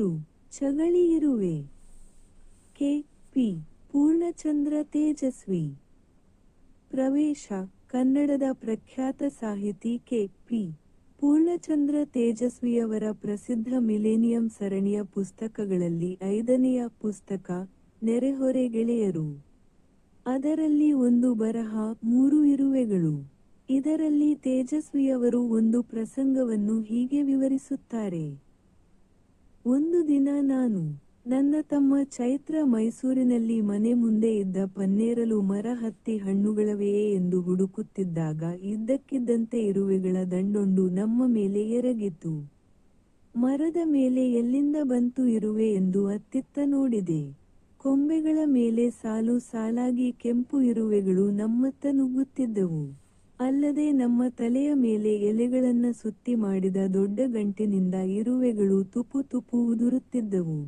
ಹೆಸರು ಚಗಳಿ ಇರುವೆ K. P. Purnachandra Tejasvi. ಪ್ರವೇಶ, ಕನ್ನಡದ ಪ್ರಖ್ಯಾತ ಸಾಹಿತಿ ಕೆ. ಪಿ. ಪೂರ್ಣಚಂದ್ರ ತೇಜಸ್ವಿಯವರ ಪ್ರಸಿದ್ಧ ಮಿಲೇನಿಯಂ ಸರಣಿಯ ಪುಸ್ತಕಗಳಲ್ಲಿ ಐದನೆಯ ಪುಸ್ತಕ, ನೆರೆಹೊರೆ ಗೆಳೆಯರು. ಅದರಲ್ಲಿ ಒಂದು ಬರಹ, ಮೂರು ಇರುವೆಗಳು. ಇದರಲ್ಲಿ ತೇಜಸ್ವಿಯವರು ಒಂದು ಪ್ರಸಂಗವನ್ನು ಹೀಗೆ ವಿವರಿಸುತ್ತಾರೆ. ಒಂದು ದಿನ ನಾನು ನನ್ನ ತಮ್ಮ ಚೈತ್ರ ಮೈಸೂರಿನಲ್ಲಿ ಮನೆ ಮುಂದೆ ಇದ್ದ ಪನ್ನೇರಲು ಮರ ಹತ್ತಿ ಹಣ್ಣುಗಳವೆಯೇ ಎಂದು ಹುಡುಕುತ್ತಿದ್ದಾಗ ಇದ್ದಕ್ಕಿದ್ದಂತೆ ಇರುವೆಗಳ ದಂಡೊಂಡು ನಮ್ಮ ಮೇಲೆ ಎರಗಿತು. ಮರದ ಮೇಲೆ ಎಲ್ಲಿಂದ ಬಂತು ಇರುವೆ ಎಂದು ಅತ್ತಿತ್ತ ನೋಡಿದೆ. ಕೊಂಬೆಗಳ ಮೇಲೆ ಸಾಲು ಸಾಲಾಗಿ ಕೆಂಪು ಇರುವೆಗಳು ನಮ್ಮತ್ತ ನುಗ್ಗುತ್ತಿದ್ದವು. ಅಲ್ಲದೆ ನಮ್ಮ ತಲೆಯ ಮೇಲೆ ಎಲೆಗಳನ್ನ ಸುತ್ತಿ ಮಾಡಿದ ದೊಡ್ಡ ಗಂಟಿನಿಂದ ಇರುವೆಗಳು ತುಪು ತುಪು ಉದುರುತ್ತಿದ್ದವು.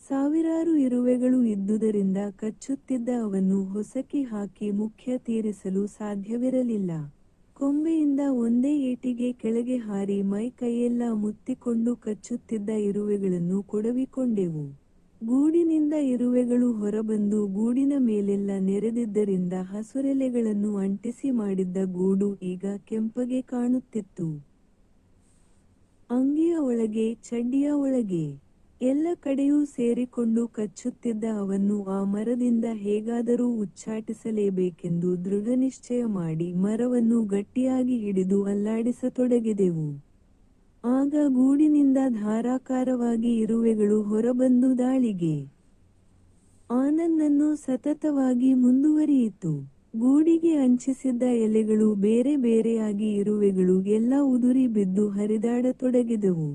ಸಾವಿರಾರು ಇರುವೆಗಳು ಇದ್ದುದರಿಂದ ಕಚ್ಚುತ್ತಿದ್ದ ಅವನ್ನು ಹೊಸಕಿ ಹಾಕಿ ಮುಖ್ಯ ತೀರಿಸಲು ಸಾಧ್ಯವಿರಲಿಲ್ಲ. ಕೊಂಬೆಯಿಂದ ಒಂದೇ ಏಟಿಗೆ ಕೆಳಗೆ ಹಾರಿ ಮೈ ಕೈಯೆಲ್ಲ ಮುತ್ತಿಕೊಂಡು ಕಚ್ಚುತ್ತಿದ್ದ ಇರುವೆಗಳನ್ನು ಕೊಡವಿಕೊಂಡೆವು. ಗೂಡಿನಿಂದ ಇರುವೆಗಳು ಹೊರಬಂದು ಗೂಡಿನ ಮೇಲೆಲ್ಲ ನೆರೆದಿದ್ದರಿಂದ ಹಸುರೆಲೆಗಳನ್ನು ಅಂಟಿಸಿ ಮಾಡಿದ್ದ ಗೂಡು ಈಗ ಕೆಂಪಗೆ ಕಾಣುತ್ತಿತ್ತು. ಅಂಗಿಯ ಒಳಗೆ, ಚಡ್ಡಿಯ ಒಳಗೆ, ಎಲ್ಲ ಕಡೆಯೂ ಸೇರಿಕೊಂಡು ಕಚ್ಚುತ್ತಿದ್ದ ಅವನ್ನು ಆ ಮರದಿಂದ ಹೇಗಾದರೂ ಉಚ್ಚಾಟಿಸಲೇಬೇಕೆಂದು ದೃಢನಿಶ್ಚಯ ಮಾಡಿ ಮರವನ್ನು ಗಟ್ಟಿಯಾಗಿ ಹಿಡಿದು ಅಲ್ಲಾಡಿಸತೊಡಗಿದೆವು. ಆಗ ಗೂಡಿನಿಂದ ಧಾರಾಕಾರವಾಗಿ ಇರುವೆಗಳು ಹೊರಬಂದು ದಾಳಿಗೆ. ಆನಂದನ್ನು ಸತತವಾಗಿ ಮುಂದುವರಿಯಿತು. ಗೂಡಿಗೆ ಹಂಚಿಸಿದ್ದ ಎಲೆಗಳು ಬೇರೆ ಬೇರೆಯಾಗಿ ಇರುವೆಗಳು ಎಲ್ಲ ಉದುರಿ ಬಿದ್ದು ಹರಿದಾಡತೊಡಗಿದವು.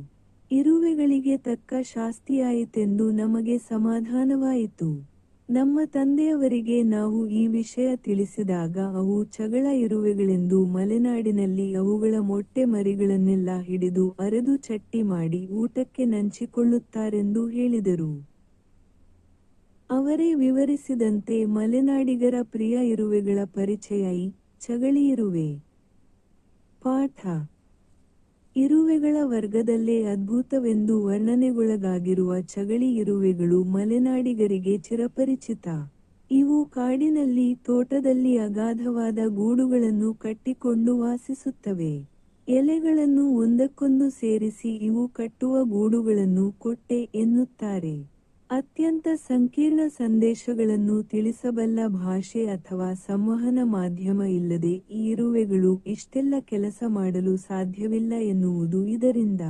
ಇರುವೆಗಳಿಗೆ ತಕ್ಕ ಶಾಸ್ತಿಯಾಯಿತೆಂದು ನಮಗೆ ಸಮಾಧಾನವಾಯಿತು. ನಮ್ಮ ತಂದೆಯವರಿಗೆ ನಾವು ಈ ವಿಷಯ ತಿಳಿಸಿದಾಗ ಅವು ಚಗಳ ಇರುವೆಗಳೆಂದು ಮಲೆನಾಡಿನಲ್ಲಿ ಅವುಗಳ ಮೊಟ್ಟೆ ಮರಿಗಳನ್ನೆಲ್ಲ ಹಿಡಿದು ಅರೆದು ಚಟ್ಟಿ ಮಾಡಿ ಊಟಕ್ಕೆ ನಂಚಿಕೊಳ್ಳುತ್ತಾರೆಂದು ಹೇಳಿದರು. ಅವರೇ ವಿವರಿಸಿದಂತೆ ಮಲೆನಾಡಿಗರ ಪ್ರಿಯ ಇರುವೆಗಳ ಪರಿಚಯ ಈ ಚಗಳಿ ಇರುವೆ. ಪಾಠ ಇರುವೆಗಳ ವರ್ಗದಲ್ಲೇ ಅದ್ಭುತವೆಂದು ವರ್ಣನೆಗೊಳಗಾಗಿರುವ ಚಗಳಿ ಇರುವೆಗಳು ಮಲೆನಾಡಿಗರಿಗೆ ಚಿರಪರಿಚಿತ. ಇವು ಕಾಡಿನಲ್ಲಿ ತೋಟದಲ್ಲಿ ಅಗಾಧವಾದ ಗೂಡುಗಳನ್ನು ಕಟ್ಟಿಕೊಂಡು ವಾಸಿಸುತ್ತವೆ. ಎಲೆಗಳನ್ನು ಒಂದಕ್ಕೊಂದು ಸೇರಿಸಿ ಇವು ಕಟ್ಟುವ ಗೂಡುಗಳನ್ನು ಕೊಟ್ಟೆ ಎನ್ನುತ್ತಾರೆ. ಅತ್ಯಂತ ಸಂಕೀರ್ಣ ಸಂದೇಶಗಳನ್ನು ತಿಳಿಸಬಲ್ಲ ಭಾಷೆ ಅಥವಾ ಸಂವಹನ ಮಾಧ್ಯಮ ಇಲ್ಲದೆ ಈ ಇರುವೆಗಳು ಇಷ್ಟೆಲ್ಲ ಕೆಲಸ ಮಾಡಲು ಸಾಧ್ಯವಿಲ್ಲ ಎನ್ನುವುದು ಇದರಿಂದ.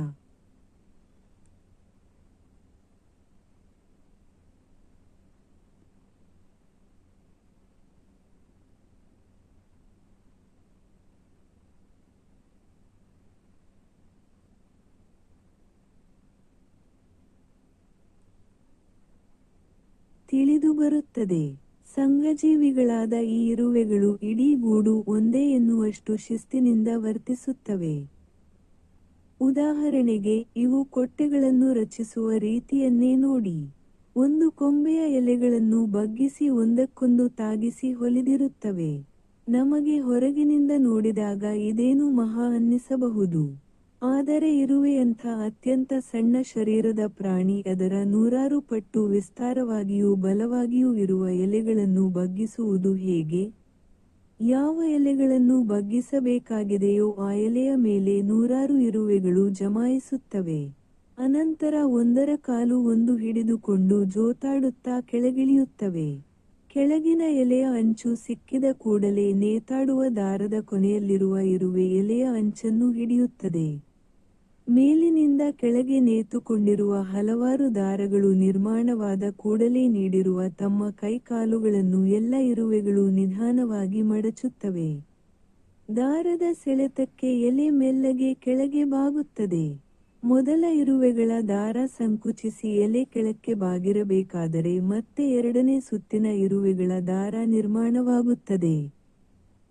ತಿಳಿದುಬರುತ್ತದೆ ಸಂಘಜೀವಿಗಳಾದ ಈ ಇರುವೆಗಳು ಇಡೀ ಗೂಡು ಒಂದೇ ಎನ್ನುವಷ್ಟು ಶಿಸ್ತಿನಿಂದ ವರ್ತಿಸುತ್ತವೆ. ಉದಾಹರಣೆಗೆ, ಇವು ಕೊಟ್ಟೆಗಳನ್ನು ರಚಿಸುವ ರೀತಿಯನ್ನೇ ನೋಡಿ. ಒಂದು ಕೊಂಬೆಯ ಎಲೆಗಳನ್ನು ಬಗ್ಗಿಸಿ ಒಂದಕ್ಕೊಂದು ತಾಗಿಸಿ ಹೊಲಿದಿರುತ್ತವೆ. ನಮಗೆ ಹೊರಗಿನಿಂದ ನೋಡಿದಾಗ ಇದೇನು ಮಹಾ ಅನ್ನಿಸಬಹುದು. ಆದರೆ ಇರುವೆಯಂಥ ಅತ್ಯಂತ ಸಣ್ಣ ಶರೀರದ ಪ್ರಾಣಿ ಅದರ ನೂರಾರು ಪಟ್ಟು ವಿಸ್ತಾರವಾಗಿಯೂ ಬಲವಾಗಿಯೂ ಇರುವ ಎಲೆಗಳನ್ನು ಬಗ್ಗಿಸುವುದು ಹೇಗೆ? ಯಾವ ಎಲೆಗಳನ್ನು ಬಗ್ಗಿಸಬೇಕಾಗಿದೆಯೋ ಆ ಎಲೆಯ ಮೇಲೆ ನೂರಾರು ಇರುವೆಗಳು ಜಮಾಯಿಸುತ್ತವೆ. ಅನಂತರ ಒಂದರ ಕಾಲು ಒಂದು ಹಿಡಿದುಕೊಂಡು ಜೋತಾಡುತ್ತಾ ಕೆಳಗಿಳಿಯುತ್ತವೆ. ಕೆಳಗಿನ ಎಲೆಯ ಅಂಚು ಸಿಕ್ಕಿದ ಕೂಡಲೇ ನೇತಾಡುವ ದಾರದ ಕೊನೆಯಲ್ಲಿರುವ ಇರುವೆ ಎಲೆಯ ಅಂಚನ್ನು ಹಿಡಿಯುತ್ತದೆ. ಮೇಲಿನಿಂದ ಕೆಳಗೆ ನೇತುಕೊಂಡಿರುವ ಹಲವಾರು ದಾರಗಳು ನಿರ್ಮಾಣವಾದ ಕೂಡಲೇ ನೀಡಿರುವ ತಮ್ಮ ಕೈಕಾಲುಗಳನ್ನು ಎಲ್ಲ ಇರುವೆಗಳು ನಿಧಾನವಾಗಿ ಮಡಚುತ್ತವೆ. ದಾರದ ಸೆಳೆತಕ್ಕೆ ಎಲೆ ಮೆಲ್ಲಗೆ ಕೆಳಗೆ ಬಾಗುತ್ತದೆ. ಮೊದಲ ಇರುವೆಗಳ ದಾರ ಸಂಕುಚಿಸಿ ಎಲೆ ಕೆಳಕ್ಕೆ ಬಾಗಿರಬೇಕಾದರೆ ಮತ್ತೆ ಎರಡನೇ ಸುತ್ತಿನ ಇರುವೆಗಳ ದಾರ ನಿರ್ಮಾಣವಾಗುತ್ತದೆ.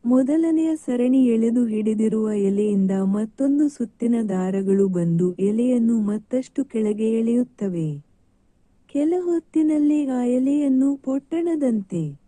ಮೊದಲನೆಯ ಸರಣಿ ಎಳೆದು ಹಿಡಿದಿರುವ ಎಲೆಯಿಂದ ಮತ್ತೊಂದು ಸುತ್ತಿನ ದಾರಗಳು ಬಂದು ಎಲೆಯನ್ನು ಮತ್ತಷ್ಟು ಕೆಳಗೆ ಎಳೆಯುತ್ತವೆ. ಕೆಲ ಹೊತ್ತಿನಲ್ಲಿ ಆ ಎಲೆಯನ್ನು ಪೊಟ್ಟಣದಂತೆ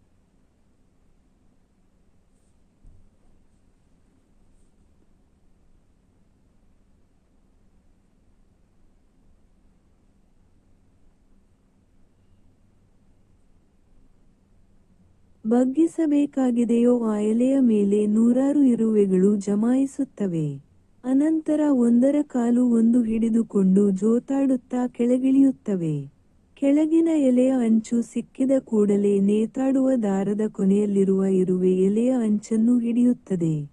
ಬಗ್ಗಿಸಬೇಕಾಗಿದೆಯೋ ಆ ಎಲೆಯ ಮೇಲೆ ನೂರಾರು ಇರುವೆಗಳು ಜಮಾಯಿಸುತ್ತವೆ. ಅನಂತರ ಒಂದರ ಕಾಲು ಒಂದು ಹಿಡಿದುಕೊಂಡು ಜೋತಾಡುತ್ತಾ ಕೆಳಗಿಳಿಯುತ್ತವೆ. ಕೆಳಗಿನ ಎಲೆಯ ಅಂಚು ಸಿಕ್ಕಿದ ಕೂಡಲೇ ನೇತಾಡುವ ದಾರದ ಕೊನೆಯಲ್ಲಿರುವ ಇರುವೆ ಎಲೆಯ ಅಂಚನ್ನು ಹಿಡಿಯುತ್ತದೆ.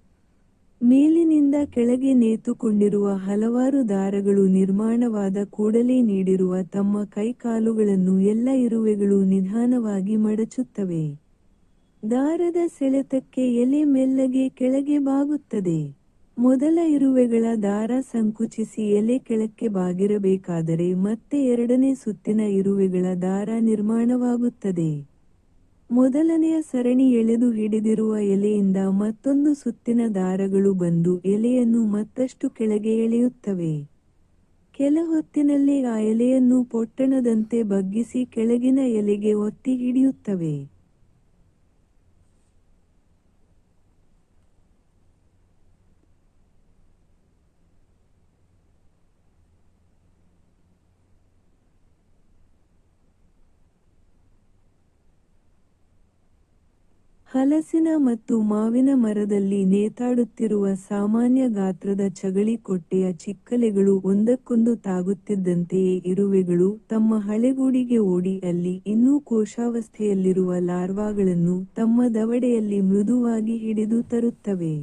ಮೇಲಿನಿಂದ ಕೆಳಗೆ ನೇತುಕೊಂಡಿರುವ ಹಲವಾರು ದಾರಗಳು ನಿರ್ಮಾಣವಾದ ಕೂಡಲೇ ನೀಡಿರುವ ತಮ್ಮ ಕೈಕಾಲುಗಳನ್ನು ಎಲ್ಲ ಇರುವೆಗಳು ನಿಧಾನವಾಗಿ ಮಡಚುತ್ತವೆ. ದಾರದ ಸೆಳೆತಕ್ಕೆ ಎಲೆ ಮೆಲ್ಲಗೆ ಕೆಳಗೆ ಬಾಗುತ್ತದೆ. ಮೊದಲ ಇರುವೆಗಳ ದಾರ ಸಂಕುಚಿಸಿ ಎಲೆ ಕೆಳಕ್ಕೆ ಬಾಗಿರಬೇಕಾದರೆ ಮತ್ತೆ ಎರಡನೇ ಸುತ್ತಿನ ಇರುವೆಗಳ ದಾರ ನಿರ್ಮಾಣವಾಗುತ್ತದೆ. ಮೊದಲನೆಯ ಸರಣಿ ಎಳೆದು ಹಿಡಿದಿರುವ ಎಲೆಯಿಂದ ಮತ್ತೊಂದು ಸುತ್ತಿನ ದಾರಗಳು ಬಂದು ಎಲೆಯನ್ನು ಮತ್ತಷ್ಟು ಕೆಳಗೆ ಎಳೆಯುತ್ತವೆ. ಕೆಲ ಹೊತ್ತಿನಲ್ಲಿ ಆ ಎಲೆಯನ್ನು ಪೊಟ್ಟಣದಂತೆ ಬಗ್ಗಿಸಿ ಕೆಳಗಿನ ಎಲೆಗೆ ಒತ್ತಿ ಹಿಡಿಯುತ್ತವೆ. ಹಲಸಿನ ಮತ್ತು ಮಾವಿನ ಮರದಲ್ಲಿ ನೇತಾಡುತ್ತಿರುವ ಸಾಮಾನ್ಯ ಗಾತ್ರದ ಚಗಳಿ ಕೊಟ್ಟೆಯ ಚಿಕ್ಕಲೆಗಳು ಒಂದಕ್ಕೊಂದು ತಾಗುತ್ತಿದ್ದಂತೆಯೇ ಇರುವೆಗಳು ತಮ್ಮ ಹಳೆಗೂಡಿಗೆ ಓಡಿ ಅಲ್ಲಿ ಇನ್ನೂ ಕೋಶಾವಸ್ಥೆಯಲ್ಲಿರುವ ಲಾರ್ವಾಗಳನ್ನು ತಮ್ಮ ದವಡೆಯಲ್ಲಿ ಮೃದುವಾಗಿ ಹಿಡಿದು ತರುತ್ತವೆ.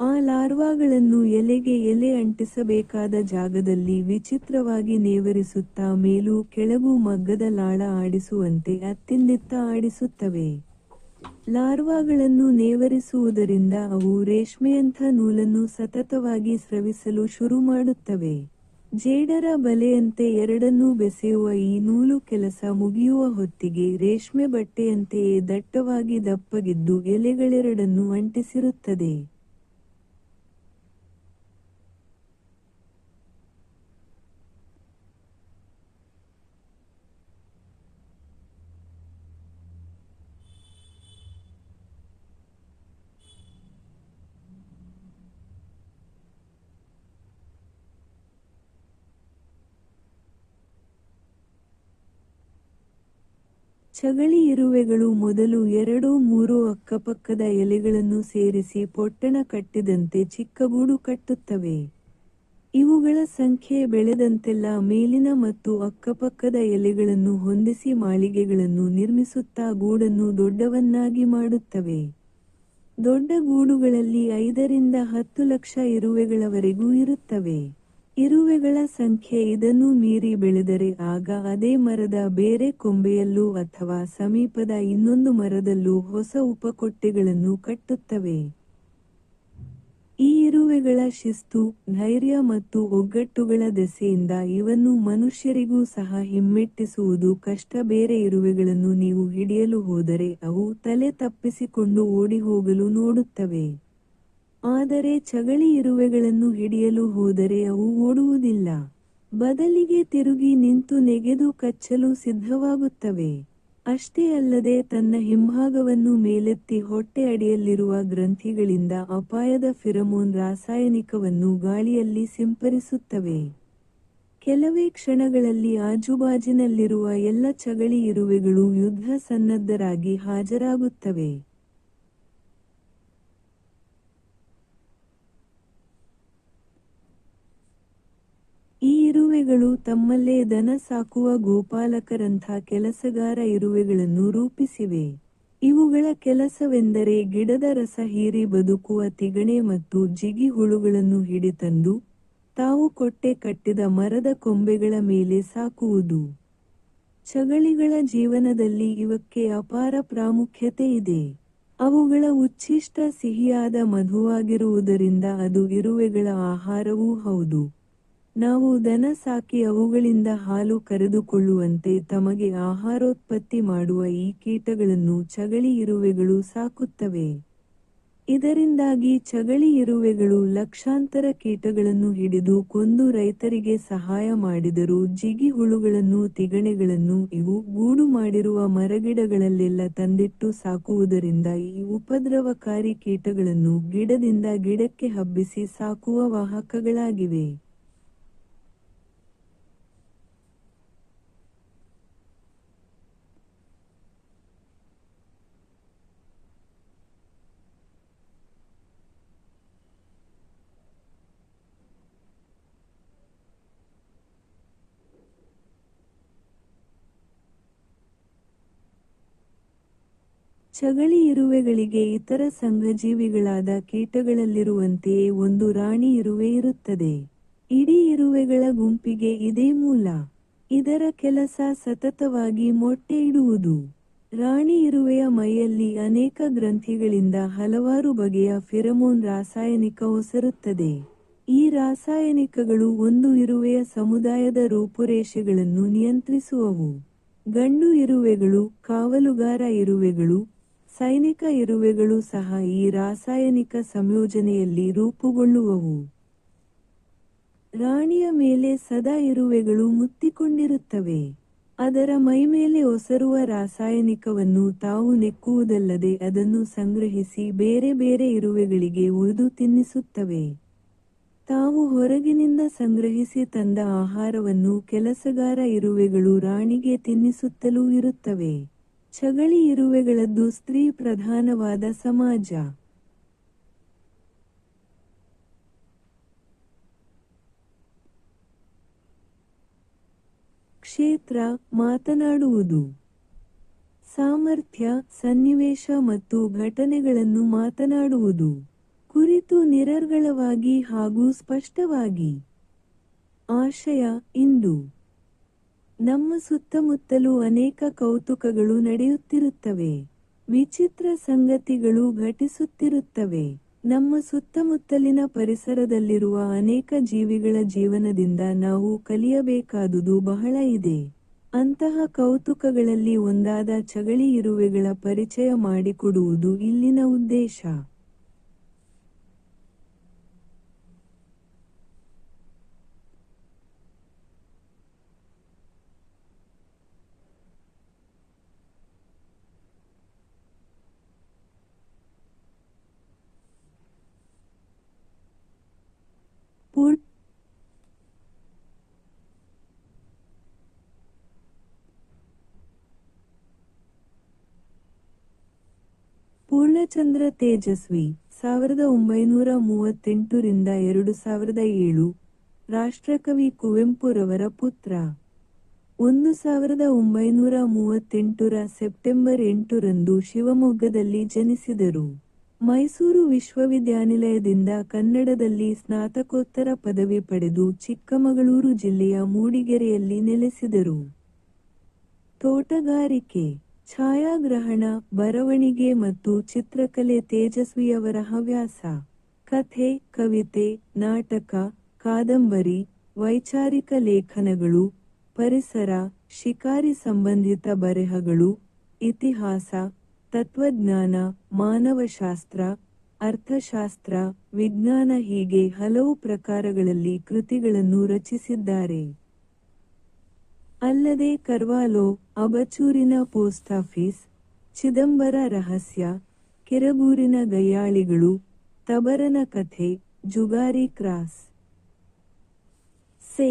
ಆ ಲಾರ್ವಾಗಳನ್ನು ಎಲೆಗೆ ಎಲೆ ಅಂಟಿಸಬೇಕಾದ ಜಾಗದಲ್ಲಿ ವಿಚಿತ್ರವಾಗಿ ನೇವರಿಸುತ್ತಾ ಮೇಲೂ ಕೆಳಗೂ ಮಗ್ಗದ ಲಾಳ ಆಡಿಸುವಂತೆ ಅತ್ತಿಂದಿತ್ತ ಆಡಿಸುತ್ತವೆ. ಲಾರ್ವಾಗಳನ್ನು ನೇವರಿಸುವುದರಿಂದ ಅವು ರೇಷ್ಮೆಯಂಥ ನೂಲನ್ನು ಸತತವಾಗಿ ಸ್ರವಿಸಲು ಶುರು ಮಾಡುತ್ತವೆ. ಜೇಡರ ಬಲೆಯಂತೆ ಎರಡನ್ನೂ ಬೆಸೆಯುವ ಈ ನೂಲು ಕೆಲಸ ಮುಗಿಯುವ ಹೊತ್ತಿಗೆ ರೇಷ್ಮೆ ಬಟ್ಟೆಯಂತೆಯೇ ದಟ್ಟವಾಗಿ ದಪ್ಪಗಿದ್ದು ಎಲೆಗಳೆರಡನ್ನು ಅಂಟಿಸಿರುತ್ತದೆ. ಚಗಳಿ ಇರುವೆಗಳು ಮೊದಲು ಎರಡು ಮೂರು ಅಕ್ಕಪಕ್ಕದ ಎಲೆಗಳನ್ನು ಸೇರಿಸಿ ಪೊಟ್ಟಣ ಕಟ್ಟಿದಂತೆ ಚಿಕ್ಕಗೂಡು ಕಟ್ಟುತ್ತವೆ. ಇವುಗಳ ಸಂಖ್ಯೆ ಬೆಳೆದಂತೆಲ್ಲ ಮೇಲಿನ ಮತ್ತು ಅಕ್ಕಪಕ್ಕದ ಎಲೆಗಳನ್ನು ಹೊಂದಿಸಿ ಮಾಳಿಗೆಗಳನ್ನು ನಿರ್ಮಿಸುತ್ತಾ ಗೂಡನ್ನು ದೊಡ್ಡವನ್ನಾಗಿ ಮಾಡುತ್ತವೆ. ದೊಡ್ಡ ಗೂಡುಗಳಲ್ಲಿ ಐದರಿಂದ ಹತ್ತು ಲಕ್ಷ ಇರುವೆಗಳವರೆಗೂ ಇರುತ್ತವೆ. ಇರುವೆಗಳ ಸಂಖ್ಯೆ ಇದನ್ನು ಮೀರಿ ಬೆಳೆದರೆ ಆಗ ಅದೇ ಮರದ ಬೇರೆ ಕೊಂಬೆಯಲ್ಲೂ ಅಥವಾ ಸಮೀಪದ ಇನ್ನೊಂದು ಮರದಲ್ಲೂ ಹೊಸ ಉಪಕೊಟ್ಟೆಗಳನ್ನು ಕಟ್ಟುತ್ತವೆ. ಈ ಇರುವೆಗಳ ಶಿಸ್ತು, ಧೈರ್ಯ ಮತ್ತು ಒಗ್ಗಟ್ಟುಗಳ ದೆಸೆಯಿಂದ ಇವನ್ನು ಮನುಷ್ಯರಿಗೂ ಸಹ ಹಿಮ್ಮೆಟ್ಟಿಸುವುದು ಕಷ್ಟ. ಬೇರೆ ಇರುವೆಗಳನ್ನು ನೀವು ಹಿಡಿಯಲು ಹೋದರೆ ಅವು ತಲೆ ತಪ್ಪಿಸಿಕೊಂಡು ಓಡಿ ಹೋಗಲು ನೋಡುತ್ತವೆ. ಆದರೆ ಚಗಳಿ ಇರುವೆಗಳನ್ನು ಹಿಡಿಯಲು ಹೋದರೆ ಅವು ಓಡುವುದಿಲ್ಲ. ಬದಲಿಗೆ ತಿರುಗಿ ನಿಂತು ನೆಗೆದು ಕಚ್ಚಲು ಸಿದ್ಧವಾಗುತ್ತವೆ. ಅಷ್ಟೇ ಅಲ್ಲದೆ ತನ್ನ ಹಿಂಭಾಗವನ್ನು ಮೇಲೆತ್ತಿ ಹೊಟ್ಟೆ ಅಡಿಯಲ್ಲಿರುವ ಗ್ರಂಥಿಗಳಿಂದ ಅಪಾಯದ ಫಿರಮೋನ್ ರಾಸಾಯನಿಕವನ್ನು ಗಾಳಿಯಲ್ಲಿ ಸಿಂಪರಿಸುತ್ತವೆ. ಕೆಲವೇ ಕ್ಷಣಗಳಲ್ಲಿ ಆಜುಬಾಜಿನಲ್ಲಿರುವ ಎಲ್ಲ ಚಗಳಿ ಇರುವೆಗಳು ಯುದ್ಧ ಸನ್ನದ್ಧರಾಗಿ ಹಾಜರಾಗುತ್ತವೆ ಈ ಇರುವೆಗಳು ತಮ್ಮಲ್ಲೇ ದನ ಸಾಕುವ ಗೋಪಾಲಕರಂಥ ಕೆಲಸಗಾರ ಇರುವೆಗಳನ್ನು ರೂಪಿಸಿವೆ. ಇವುಗಳ ಕೆಲಸವೆಂದರೆ ಗಿಡದ ರಸ ಹೀರಿ ಬದುಕುವ ತಿಗಣೆ ಮತ್ತು ಜಿಗಿ ಹುಳುಗಳನ್ನು ಹಿಡಿತಂದು ತಾವು ಕೊಟ್ಟೆ ಕಟ್ಟಿದ ಮರದ ಕೊಂಬೆಗಳ ಮೇಲೆ ಸಾಕುವುದು. ಚಗಳಿಗಳ ಜೀವನದಲ್ಲಿ ಇವಕ್ಕೆ ಅಪಾರ ಪ್ರಾಮುಖ್ಯತೆ ಇದೆ. ಅವುಗಳ ಉಚ್ಛಿಷ್ಟ ಸಿಹಿಯಾದ ಮಧುವಾಗಿರುವುದರಿಂದ ಅದು ಇರುವೆಗಳ ಆಹಾರವೂ ಹೌದು. ನಾವು ದನ ಸಾಕಿ ಅವುಗಳಿಂದ ಹಾಲು ಕರೆದುಕೊಳ್ಳುವಂತೆ ತಮಗೆ ಆಹಾರೋತ್ಪತ್ತಿ ಮಾಡುವ ಈ ಕೀಟಗಳನ್ನು ಚಗಳಿ ಇರುವೆಗಳು ಸಾಕುತ್ತವೆ. ಇದರಿಂದಾಗಿ ಚಗಳಿ ಇರುವೆಗಳು ಲಕ್ಷಾಂತರ ಕೀಟಗಳನ್ನು ಹಿಡಿದು ಕೊಂದು ರೈತರಿಗೆ ಸಹಾಯ ಮಾಡಿದರೂ ಜಿಗಿ ಹುಳುಗಳನ್ನು, ತಿಗಣೆಗಳನ್ನು ಇವು ಗೂಡು ಮಾಡಿರುವ ಮರಗಿಡಗಳಲ್ಲೆಲ್ಲ ತಂದಿಟ್ಟು ಸಾಕುವುದರಿಂದ ಈ ಉಪದ್ರವಕಾರಿ ಕೀಟಗಳನ್ನು ಗಿಡದಿಂದ ಗಿಡಕ್ಕೆ ಹಬ್ಬಿಸಿ ಸಾಕುವ ವಾಹಕಗಳಾಗಿವೆ. ಚಗಳಿ ಇರುವೆಗಳಿಗೆ ಇತರ ಸಂಘಜೀವಿಗಳಾದ ಕೀಟಗಳಲ್ಲಿರುವಂತೆಯೇ ಒಂದು ರಾಣಿ ಇರುವೆ ಇರುತ್ತದೆ. ಇಡೀ ಇರುವೆಗಳ ಗುಂಪಿಗೆ ಇದೇ ಮೂಲ. ಇದರ ಕೆಲಸ ಸತತವಾಗಿ ಮೊಟ್ಟೆ ಇಡುವುದು. ರಾಣಿ ಇರುವೆಯ ಮೈಯಲ್ಲಿ ಅನೇಕ ಗ್ರಂಥಿಗಳಿಂದ ಹಲವಾರು ಬಗೆಯ ಫಿರಮೋನ್ ರಾಸಾಯನಿಕ ಒಸರುತ್ತದೆ. ಈ ರಾಸಾಯನಿಕಗಳು ಒಂದು ಇರುವೆಯ ಸಮುದಾಯದ ರೂಪುರೇಷೆಗಳನ್ನು ನಿಯಂತ್ರಿಸುವವು. ಗಂಡು ಇರುವೆಗಳು, ಕಾವಲುಗಾರ ಇರುವೆಗಳು ಸೈನಿಕ ಇರುವೆಗಳು ಸಹ ಈ ರಾಸಾಯನಿಕ ಸಂಯೋಜನೆಯಲ್ಲಿ ರೂಪುಗೊಳ್ಳುವವು. ರಾಣಿಯ ಮೇಲೆ ಸದಾ ಇರುವೆಗಳು ಮುತ್ತಿಕೊಂಡಿರುತ್ತವೆ. ಅದರ ಮೈಮೇಲೆ ಒಸರುವ ರಾಸಾಯನಿಕವನ್ನು ತಾವು ನೆಕ್ಕುವುದಲ್ಲದೆ ಅದನ್ನು ಸಂಗ್ರಹಿಸಿ ಬೇರೆ ಬೇರೆ ಇರುವೆಗಳಿಗೆ ಉಳಿದು ತಿನ್ನಿಸುತ್ತವೆ. ತಾವು ಹೊರಗಿನಿಂದ ಸಂಗ್ರಹಿಸಿ ತಂದ ಆಹಾರವನ್ನು ಕೆಲಸಗಾರ ಇರುವೆಗಳು ರಾಣಿಗೆ ತಿನ್ನಿಸುತ್ತಲೂ ಇರುತ್ತವೆ. ಚಗಳಿ ಇರುವೆಗಳದ್ದು ಸ್ತ್ರೀ ಪ್ರಧಾನವಾದ ಸಮಾಜ. ಕ್ಷೇತ್ರ ಮಾತನಾಡುವುದು. ಸಾಮರ್ಥ್ಯ, ಸನ್ನಿವೇಶ ಮತ್ತು ಘಟನೆಗಳನ್ನು ಮಾತನಾಡುವುದು. ಕುರಿತು ನಿರರ್ಗಳವಾಗಿ ಹಾಗೂ ಸ್ಪಷ್ಟವಾಗಿ. ಆಶಯ, ಇಂದು. ನಮ್ಮ ಸುತ್ತಮುತ್ತಲೂ ಅನೇಕ ಕೌತುಕಗಳು ನಡೆಯುತ್ತಿರುತ್ತವೆ. ವಿಚಿತ್ರ ಸಂಗತಿಗಳು ಘಟಿಸುತ್ತಿರುತ್ತವೆ. ನಮ್ಮ ಸುತ್ತಮುತ್ತಲಿನ ಪರಿಸರದಲ್ಲಿರುವ ಅನೇಕ ಜೀವಿಗಳ ಜೀವನದಿಂದ ನಾವು ಕಲಿಯಬೇಕಾದುದು ಬಹಳ ಇದೆ. ಅಂತಹ ಕೌತುಕಗಳಲ್ಲಿ ಒಂದಾದ ಚಗಳಿ ಇರುವೆಗಳ ಪರಿಚಯ ಮಾಡಿಕೊಡುವುದು ಇಲ್ಲಿನ ಉದ್ದೇಶ. ಪೂರ್ಣಚಂದ್ರ ತೇಜಸ್ವಿ, ಸಾವಿರದ ಒಂಬೈನೂರ ಮೂವತ್ತೆಂಟರಿಂದ ಎರಡು ಸಾವಿರದ ಏಳು. ರಾಷ್ಟ್ರಕವಿ ಕುವೆಂಪುರವರ ಪುತ್ರ. ಒಂದು ಸಾವಿರದ ಒಂಬೈನೂರ ಮೂವತ್ತೆಂಟರ ಸೆಪ್ಟೆಂಬರ್ ಎಂಟರಂದು ಶಿವಮೊಗ್ಗದಲ್ಲಿ ಜನಿಸಿದರು. ಮೈಸೂರು ವಿಶ್ವವಿದ್ಯಾನಿಲಯದಿಂದ ಕನ್ನಡದಲ್ಲಿ ಸ್ನಾತಕೋತ್ತರ ಪದವಿ ಪಡೆದು ಚಿಕ್ಕಮಗಳೂರು ಜಿಲ್ಲೆಯ ಮೂಡಿಗೆರೆಯಲ್ಲಿ ನೆಲೆಸಿದರು. ತೋಟಗಾರಿಕೆ ಛಾಯಾಗ್ರಹಣ, ಬರವಣಿಗೆ ಮತ್ತು ಚಿತ್ರಕಲೆ ತೇಜಸ್ವಿಯವರ ಹವ್ಯಾಸ. ಕಥೆ, ಕವಿತೆ, ನಾಟಕ, ಕಾದಂಬರಿ, ವೈಚಾರಿಕ ಲೇಖನಗಳು, ಪರಿಸರ, ಶಿಕಾರಿ ಸಂಬಂಧಿತ ಬರೆಹಗಳು, ಇತಿಹಾಸ, ತತ್ವಜ್ಞಾನ, ಮಾನವಶಾಸ್ತ್ರ, ಅರ್ಥಶಾಸ್ತ್ರ, ವಿಜ್ಞಾನ ಹೀಗೆ ಹಲವು ಪ್ರಕಾರಗಳಲ್ಲಿ ಕೃತಿಗಳನ್ನು ರಚಿಸಿದ್ದಾರೆ. ಅಲ್ಲದೆ ಕರ್ವಾಲೋ ಅಬಚೂರಿನ ಪೋಸ್ಟ್ ಆಫೀಸ್ ಚಿದಂಬರ ರಹಸ್ಯ ಕೆರಬೂರಿನ ಗಯ್ಯಾಳಿಗಳು ತಬರನ ಕಥೆ ಜುಗಾರಿ ಕ್ರಾಸ್. ಸೇ